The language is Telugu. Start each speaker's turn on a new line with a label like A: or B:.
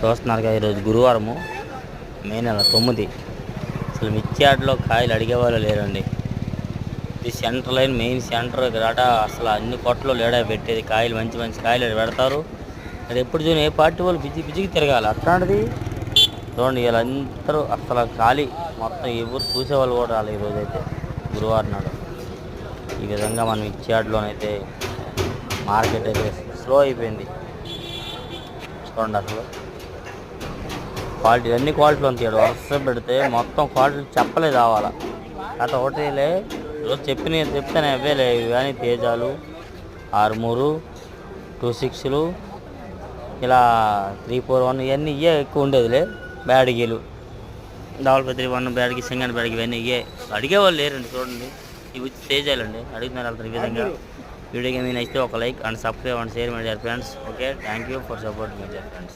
A: చూస్తున్నారుగా ఈరోజు గురువారము మే నెల తొమ్మిది. అసలు మిర్చి కాయలు అడిగేవాళ్ళు లేరండి. ఇది సెంటర్ లైన్ మెయిన్ సెంటర్ ఇక్కడ అసలు అన్ని కొట్లు లేడా పెట్టేది? కాయలు మంచి మంచి కాయలు పెడతారు. అది ఎప్పుడు చూని ఏ పార్టీ వాళ్ళు బిజీ బిజీకి తిరగాలి. అట్లాంటిది చూడండి వీళ్ళందరూ అసలు ఖాళీ మొత్తం ఎవరు చూసేవాళ్ళు కూడా రాలేదు ఈరోజు అయితే గురువారం నాడు. ఈ విధంగా మనం ఇచ్చేటలోనైతే మార్కెట్ అయితే స్లో అయిపోయింది. చూడండి అసలు. క్వాలిటీ అన్ని క్వాలిటీలు ఉంటాయి? వరుస పెడితే మొత్తం క్వాలిటీ చెప్పలే కావాలా గత ఒకటిలే రోజు చెప్పిన చెప్తానే అవేలే ఇవి కానీ తేజాలు ఆరుమూరు టూ సిక్స్లు ఇలా త్రీ ఫోర్ వన్ ఇవన్నీ ఇవే ఎక్కువ ఉండేదిలే బ్యాడిగీలు. డబల్ త్రీ వన్ బ్యాడిగి సింగన్ బ్యాడిగి ఇవన్నీ ఇవే. అడిగేవాళ్ళు లేరండి చూడండి. ఇవి తేజాలండి. అడుగుతున్నారు వెళ్తారు ఈ విధంగా. వీడియో గేమ్ నచ్చితే ఒక like and subscribe and share my dear friends. Okay thank you for support my dear friends.